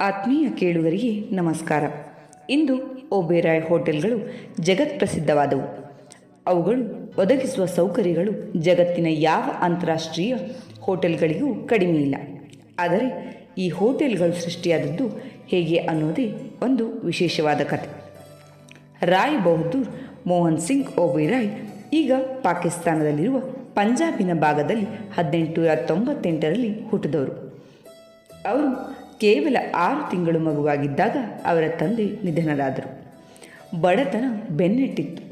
ಆತ್ಮೀಯ ಕೇಳುವರಿಗೆ ನಮಸ್ಕಾರ. ಇಂದು ಒಬೇರಾಯ್ ಹೋಟೆಲ್ಗಳು ಜಗತ್ಪ್ರಸಿದ್ಧವಾದವು ಅವುಗಳು ಒದಗಿಸುವ ಸೌಕರ್ಯಗಳು ಜಗತ್ತಿನ ಯಾವ ಅಂತಾರಾಷ್ಟ್ರೀಯ ಹೋಟೆಲ್ಗಳಿಗೂ ಕಡಿಮೆ ಇಲ್ಲ. ಆದರೆ ಈ ಹೋಟೆಲ್ಗಳು ಸೃಷ್ಟಿಯಾದದ್ದು ಹೇಗೆ ಅನ್ನೋದೇ ಒಂದು ವಿಶೇಷವಾದ ಕಥೆ. ರಾಯ್ ಬಹದ್ದೂರ್ ಮೋಹನ್ ಸಿಂಗ್ ಓಬೆರಾಯ್ ಈಗ ಪಾಕಿಸ್ತಾನದಲ್ಲಿರುವ ಪಂಜಾಬಿನ ಭಾಗದಲ್ಲಿ ಹದಿನೆಂಟುನೂರ ತೊಂಬತ್ತೆಂಟರಲ್ಲಿ ಹುಟ್ಟಿದವರು. ಅವರು ಕೇವಲ ಆರು ತಿಂಗಳು ಮಗುವಾಗಿದ್ದಾಗ ಅವರ ತಂದೆ ನಿಧನರಾದರು. ಬಡತನ ಬೆನ್ನಟ್ಟಿತ್ತು.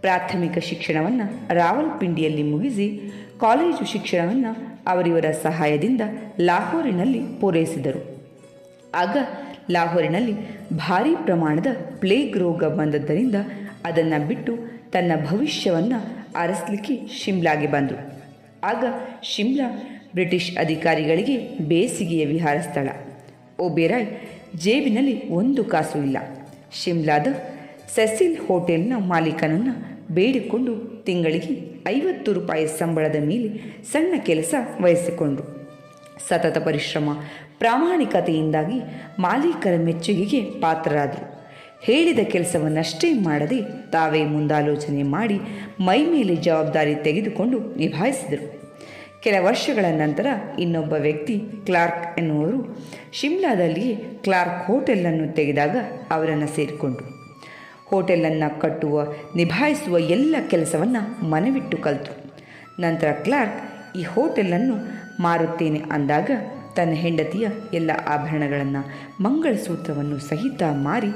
ಪ್ರಾಥಮಿಕ ಶಿಕ್ಷಣವನ್ನು ರಾವಲ್ಪಿಂಡಿಯಲ್ಲಿ ಮುಗಿಸಿ ಕಾಲೇಜು ಶಿಕ್ಷಣವನ್ನು ಅವರಿವರ ಸಹಾಯದಿಂದ ಲಾಹೋರಿನಲ್ಲಿ ಪೂರೈಸಿದರು. ಆಗ ಲಾಹೋರಿನಲ್ಲಿ ಭಾರೀ ಪ್ರಮಾಣದ ಪ್ಲೇಗ್ ರೋಗ ಬಂದದ್ದರಿಂದ ಅದನ್ನು ಬಿಟ್ಟು ತನ್ನ ಭವಿಷ್ಯವನ್ನು ಅರಸಲಿಕ್ಕೆ ಶಿಮ್ಲಾಗೆ ಬಂದರು. ಆಗ ಶಿಮ್ಲಾ ಬ್ರಿಟಿಷ್ ಅಧಿಕಾರಿಗಳಿಗೆ ಬೇಸಿಗೆಯ ವಿಹಾರ ಸ್ಥಳ. ಓಬೇರಾಯ್ ಜೇಬಿನಲ್ಲಿ ಒಂದು ಕಾಸು ಇಲ್ಲ. ಶಿಮ್ಲಾದ ಸೆಸಿಲ್ ಹೋಟೆಲ್ನ ಮಾಲೀಕನನ್ನು ಬೇಡಿಕೊಂಡು ತಿಂಗಳಿಗೆ ಐವತ್ತು ರೂಪಾಯಿ ಸಂಬಳದ ಮೇಲೆ ಸಣ್ಣ ಕೆಲಸ ವಹಿಸಿಕೊಂಡರು. ಸತತ ಪರಿಶ್ರಮ, ಪ್ರಾಮಾಣಿಕತೆಯಿಂದಾಗಿ ಮಾಲೀಕರ ಮೆಚ್ಚುಗೆಗೆ ಪಾತ್ರರಾದರು. ಹೇಳಿದ ಕೆಲಸವನ್ನಷ್ಟೇ ಮಾಡದೆ ತಾವೇ ಮುಂದಾಲೋಚನೆ ಮಾಡಿ ಮೈ ಮೇಲೆ ಜವಾಬ್ದಾರಿ ತೆಗೆದುಕೊಂಡು ನಿಭಾಯಿಸಿದರು. ಕೆಲ ವರ್ಷಗಳ ನಂತರ ಇನ್ನೊಬ್ಬ ವ್ಯಕ್ತಿ ಕ್ಲಾರ್ಕ್ ಎನ್ನುವರು ಶಿಮ್ಲಾದಲ್ಲಿಯೇ ಕ್ಲಾರ್ಕ್ ಹೋಟೆಲನ್ನು ತೆಗೆದಾಗ ಅವರನ್ನು ಸೇರಿಕೊಂಡು ಹೋಟೆಲನ್ನು ಕಟ್ಟುವ, ನಿಭಾಯಿಸುವ ಎಲ್ಲ ಕೆಲಸವನ್ನು ಮನವಿಟ್ಟು ಕಲಿತು. ನಂತರ ಕ್ಲಾರ್ಕ್, ಈ ಹೋಟೆಲನ್ನು ಮಾರುತ್ತೇನೆ ಅಂದಾಗ ತನ್ನ ಹೆಂಡತಿಯ ಎಲ್ಲ ಆಭರಣಗಳನ್ನು ಮಂಗಳಸೂತ್ರವನ್ನು ಸಹಿತ ಮಾರಿ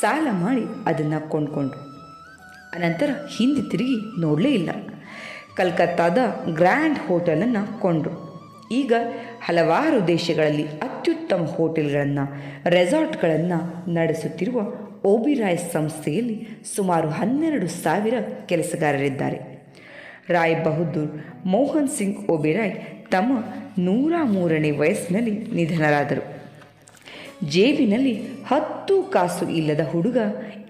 ಸಾಲ ಮಾಡಿ ಅದನ್ನು ಕೊಂಡ್ಕೊಂಡ್ರು. ಅನಂತರ ಹಿಂದೆ ತಿರುಗಿ ನೋಡಲೇ ಇಲ್ಲ. ಕಲ್ಕತ್ತಾದ ಗ್ರ್ಯಾಂಡ್ ಹೋಟೆಲನ್ನು ಕೊಂಡರು. ಈಗ ಹಲವಾರು ದೇಶಗಳಲ್ಲಿ ಅತ್ಯುತ್ತಮ ಹೋಟೆಲ್ಗಳನ್ನು, ರೆಸಾರ್ಟ್ಗಳನ್ನು ನಡೆಸುತ್ತಿರುವ ಓಬಿರಾಯ್ ಸಂಸ್ಥೆಯಲ್ಲಿ ಸುಮಾರು ಹನ್ನೆರಡು ಸಾವಿರ ಕೆಲಸಗಾರರಿದ್ದಾರೆ. ರಾಯ್ ಬಹದ್ದೂರ್, ಮೋಹನ್ ಸಿಂಗ್ ಓಬಿರಾಯ್ ತಮ್ಮ ನೂರ ಮೂರನೇ ವಯಸ್ಸಿನಲ್ಲಿ ನಿಧನರಾದರು. ಜೇಬಿನಲ್ಲಿ ಹತ್ತು ಕಾಸು ಇಲ್ಲದ ಹುಡುಗ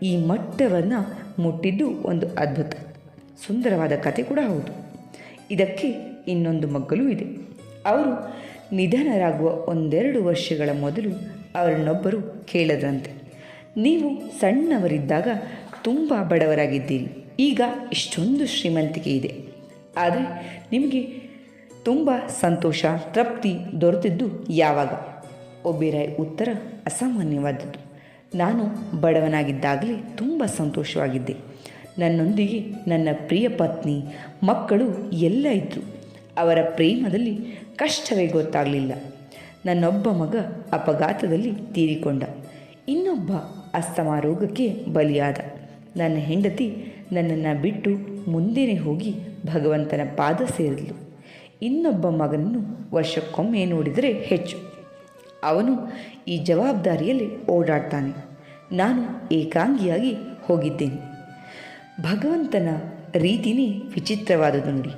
ಈ ಮಟ್ಟವನ್ನು ಮುಟ್ಟಿದ್ದು ಒಂದು ಅದ್ಭುತ. ಸುಂದರವಾದ ಕತೆ ಕೂಡ ಹೌದು. ಇದಕ್ಕೆ ಇನ್ನೊಂದು ಮಗ್ಗಲೂ ಇದೆ. ಅವರು ನಿಧನರಾಗುವ ಒಂದೆರಡು ವರ್ಷಗಳ ಮೊದಲು ಅವರನ್ನೊಬ್ಬರು ಕೇಳದ್ರಂತೆ ನೀವು ಸಣ್ಣವರಿದ್ದಾಗ ತುಂಬ ಬಡವರಾಗಿದ್ದೀರಿ. ಈಗ ಇಷ್ಟೊಂದು ಶ್ರೀಮಂತಿಕೆ ಇದೆ. ಆದರೆ ನಿಮಗೆ ತುಂಬ ಸಂತೋಷ, ತೃಪ್ತಿ ದೊರೆತಿದ್ದು ಯಾವಾಗ? ಒಬ್ಬೇರಾಯ್ ಉತ್ತರ ಅಸಾಮಾನ್ಯವಾದದ್ದು. ನಾನು ಬಡವನಾಗಿದ್ದಾಗಲೇ ತುಂಬ ಸಂತೋಷವಾಗಿದ್ದೆ. ನನ್ನೊಂದಿಗೆ ನನ್ನ ಪ್ರಿಯ ಪತ್ನಿ, ಮಕ್ಕಳು ಎಲ್ಲ ಇದ್ದರು ಅವರ ಪ್ರೇಮದಲ್ಲಿ ಕಷ್ಟವೇ ಗೊತ್ತಾಗಲಿಲ್ಲ. ನನ್ನೊಬ್ಬ ಮಗ ಅಪಘಾತದಲ್ಲಿ ತೀರಿಕೊಂಡ. ಇನ್ನೊಬ್ಬ ಅಸ್ತಮಾ ರೋಗಕ್ಕೆ ಬಲಿಯಾದ. ನನ್ನ ಹೆಂಡತಿ ನನ್ನನ್ನು ಬಿಟ್ಟು ಮುಂದೆನೇ ಹೋಗಿ ಭಗವಂತನ ಪಾದ ಸೇರಿದ್ಲು. ಇನ್ನೊಬ್ಬ ಮಗನನ್ನು ವರ್ಷಕ್ಕೊಮ್ಮೆ ನೋಡಿದರೆ ಹೆಚ್ಚು. ಅವನು ಈ ಜವಾಬ್ದಾರಿಯಲ್ಲಿ ಓಡಾಡ್ತಾನೆ. ನಾನು ಏಕಾಂಗಿಯಾಗಿ ಹೋಗಿದ್ದೇನೆ. ಭಗವಂತನ ರೀತಿನೇ ವಿಚಿತ್ರವಾದದ್ದು ನೋಡಿ.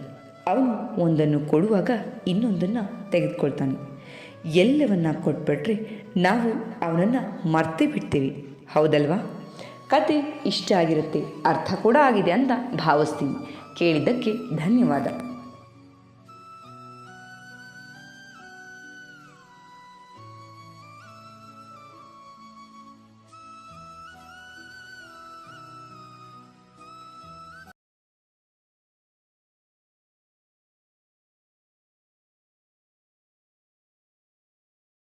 ಅವನು ಒಂದನ್ನು ಕೊಡುವಾಗ ಇನ್ನೊಂದನ್ನು ತೆಗೆದುಕೊಳ್ತಾನೆ. ಎಲ್ಲವನ್ನ ಕೊಟ್ಬಿಟ್ರೆ ನಾವು ಅವನನ್ನು ಮರ್ತೇ ಬಿಡ್ತೇವೆ. ಹೌದಲ್ವಾ? ಕತೆ ಇಷ್ಟ ಆಗಿರುತ್ತೆ. ಅರ್ಥ ಕೂಡ ಆಗಿದೆ ಅಂತ ಭಾವಿಸ್ತೀನಿ. ಕೇಳಿದ್ದಕ್ಕೆ ಧನ್ಯವಾದ.